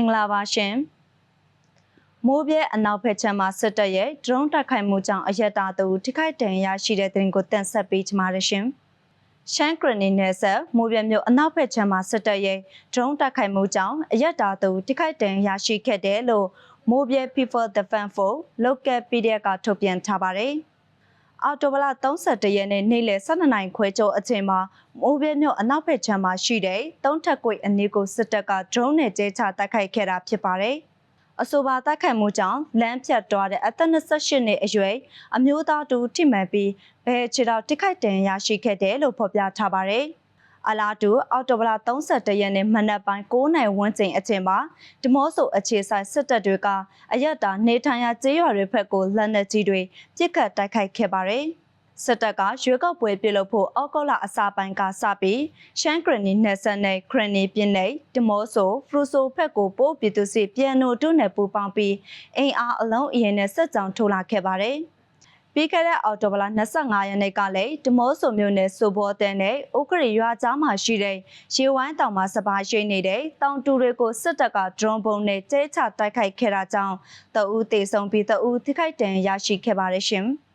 င်္ဂလာပါရှင်မိုးပြဲအနောက်ဘက်ခြမ်းမှာစစ်တပ်ရဲ့ drone တိုက်ခိုက်မှုကြောင့်အရက်တာသူထိခိုက်ဒဏ်ရာရှိတဲ့တဲ့ရင်ကိုတင်ဆက်ပေးကြပါရရှင်ရှမ်းကရနီနယ်ဆက်မိုးပြဲမြို့အနောက်ဘက်ခြမ်းမှာစစ်တပ်ရဲ့ drone တိုက်ခိုက်မှုကြောင့်အရက်တာသူထိခိုက်ဒဏ်ရာရှိခဲ့တယ်လို့မိုးပြဲ People Defense Force Local PDF ကထုတ်ပြန်ထားပါတယ် အော်တိုဘလ31ရက်နေ့နေ့လယ်12နိုင်ခွဲကျော်အချိန်မှာမိုးပြဲမြို့အနောက်ဘက်ခြမ်းမှာရှိတဲ့တုံးထက်ကွေအနီးကိုစစ်တပ်က drone နဲ့ကျဲချတိုက်ခိုက်ခဲ့တာဖြစ်ပါတယ်။အဆိုပါတိုက်ခိုက်မှုကြောင့်လမ်းဖြတ်သွားတဲ့အသက်28နှစ်အရွယ်အမျိုးသားတူထိမှန်ပြီးဘယ်ခြေတော့တိခိုက်တန်ရရှိခဲ့တယ်လို့ဖော်ပြထားပါတယ်။ အလားတူအော်တိုဘလာ31ရက်နေ့မနက်ပိုင်း9နိုင်ဝန်းကျင်အချိန်မှာဒီမော့ဆိုအခြေဆိုင်စစ်တပ်တွေကအရက်တာနေထိုင်ရာကျေးရွာတွေဘက်ကိုလက်နက်ကြီးတွေပစ်ခတ်တိုက်ခိုက်ခဲ့ပါတယ်။စစ်တပ်ကရွေးကောက်ပွဲပြုလုပ်ဖို့အောက်ကောလာအစာပိုင်းကစပြီးရှမ်းဂရနီနယ်စပ်နဲ့ခရနီပြင်းနယ်ဒီမော့ဆိုဖရူဆိုဖက်ကိုပို့ပြည်သူစီပြန်နိုတို့နယ်ပူပေါင်းပြီးအင်အားအလုံးအရင်နဲ့စစ်ကြောင်ထိုးလာခဲ့ပါတယ်။ ပြီးခဲ့တဲ့အော်တိုဘလာ25ရက်နေ့ကလည်းဒမောဆိုမျိုးနယ်ဆိုဘောတဲ့နဲ့ဥက္ကရီရွာကြားမှာရှိတဲ့ရေဝိုင်းတောင်မှာစပါရှိနေတဲ့တောင်တူတွေကိုစစ်တပ်ကဒရုန်းဘုံနဲ့ကျဲချတိုက်ခိုက်ခဲ့တာကြောင့်တအူးတေဆုံးပြီးတအူးထိခိုက်ဒဏ်ရရှိခဲ့ပါတယ်ရှင်။